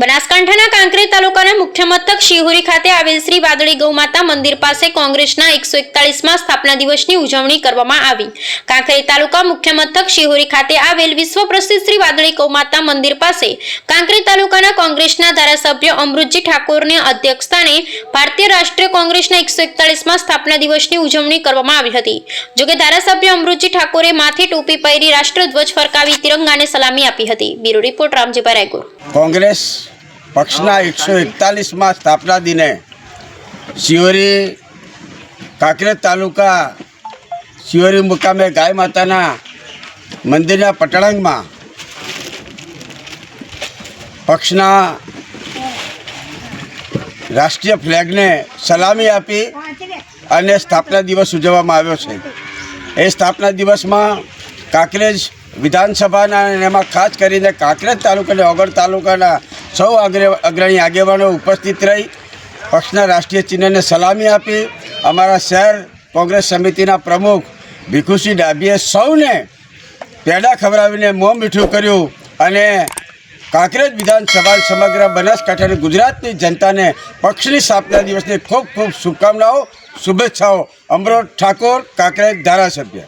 બનાસકાંઠાના કાંકરેજ તાલુકાના મુખ્ય મથક શિહોરી ખાતે આવેલ શ્રી વાદળી ગૌમાતા મંદિર પાસે કોંગ્રેસના એકસો એકતાલીસમાં સ્થાપના દિવસની ઉજવણી કરવામાં આવી. કાંકરેજ તાલુકા મુખ્ય મથક શિહોરી ખાતે આવેલ વિશ્વ પ્રસિદ્ધ શ્રી વાદળી ગૌમાતા મંદિર પાસે કાંકરેજ તાલુકાના કોંગ્રેસના ધારાસભ્ય અમૃતજી ઠાકોરને અધ્યક્ષસ્થાને ભારતીય રાષ્ટ્રીય કોંગ્રેસના એકસો એકતાલીસમાં સ્થાપના દિવસની ઉજવણી કરવામાં આવી હતી. જોકે ધારાસભ્ય અમૃતજી ઠાકોરે માથે ટોપી પહેરી રાષ્ટ્રધ્વજ ફરકાવી તિરંગાને સલામી આપી હતી. Bureau report Ramjibhai Raygur. Congress પક્ષના એકસો એકતાલીસમાં સ્થાપના દિને શિવરી કાંકરેજ તાલુકા શિવરી મુકામે ગાય માતાના મંદિરના પટળાંગમાં પક્ષના રાષ્ટ્રીય ફ્લેગને સલામી આપી અને સ્થાપના દિવસ ઉજવવામાં આવ્યો છે. એ સ્થાપના દિવસમાં કાંકરેજ વિધાનસભાના એમાં ખાસ કરીને કાંકરેજ તાલુકાને ઓગળ તાલુકાના સૌ અગ્રે અગ્રણી આગેવાનો ઉપસ્થિત રહી, પક્ષના રાષ્ટ્રીય ચિહ્નને સલામી આપી, અમારા શહેર કોંગ્રેસ સમિતિના પ્રમુખ ભીખુસિંહ ડાભીએ સૌને પેડા ખવડાવીને મોં મીઠું કર્યું અને કાંકરેજ વિધાનસભા સમગ્ર બનાસકાંઠાની ગુજરાતની જનતાને પક્ષની સ્થાપના દિવસની ખૂબ ખૂબ શુભકામનાઓ, શુભેચ્છાઓ. અમરોજ ઠાકોર, કાંકરેજ ધારાસભ્ય.